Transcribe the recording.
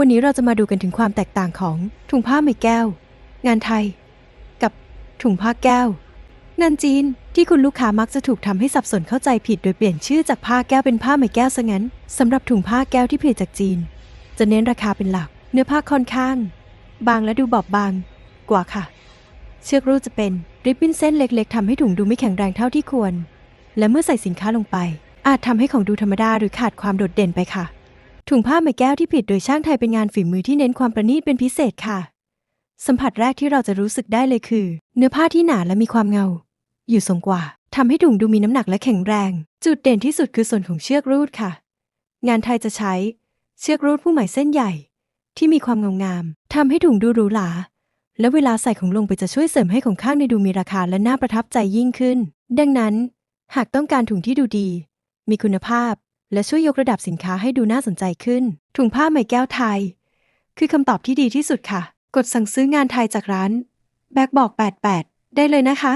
วันนี้เราจะมาดูกันถึงความแตกต่างของถุงผ้าไหมแก้ว งานไทย กับถุงผ้าแก้ว งานจีนที่คุณลูกค้ามักจะถูกทำให้สับสนเข้าใจผิดโดยเปลี่ยนชื่อจากผ้าแก้วเป็นผ้าไหมแก้วซะงั้นสำหรับถุงผ้าแก้วที่ผลิตจากจีน จะเน้นราคาเป็นหลัก เนื้อผ้าค่อนข้าง บางและดูบอบบาง กว่าค่ะ เชือกรูดจะเป็นริบบิ้นเส้นเล็ก ๆทำให้ถุงดูไม่แข็งแรงเท่าที่ควร และเมื่อใส่สินค้าลงไป อาจทำให้ของดูธรรมดาหรือขาดความโดดเด่นไปค่ะ ถุงผ้าไหมแก้วที่ผลิตโดยช่างไทยเป็นงานฝีมือที่เน้นความประณีตเป็นพิเศษค่ะ สัมผัสแรกที่เราจะรู้สึกได้เลยคือ เนื้อผ้าที่หนาและมีความเงา อยู่ทรงกว่าทำให้ถุงดูมีน้ำหนักและแข็งแรง จุดเด่นที่สุดคือส่วนของเชือกรูดค่ะ งานไทยจะใช้ เชือกรูดผู้หมายเส้นใหญ่ ที่มีความเงางามทำให้ถุงดูหรูหราและเวลาใส่ของลงไปจะช่วยเสริมให้ของข้างในดูมีราคาและน่าประทับใจยิ่งขึ้น ดังนั้น หากต้องการถุงที่ดูดี มีคุณภาพ และช่วยยกระดับสินค้าให้ดูน่าสนใจขึ้น ถุงผ้าไหมแก้วไทย คือคำตอบที่ดีที่สุดค่ะ กดสั่งซื้องานไทยจากร้าน แบกบอก 88 ได้เลยนะคะ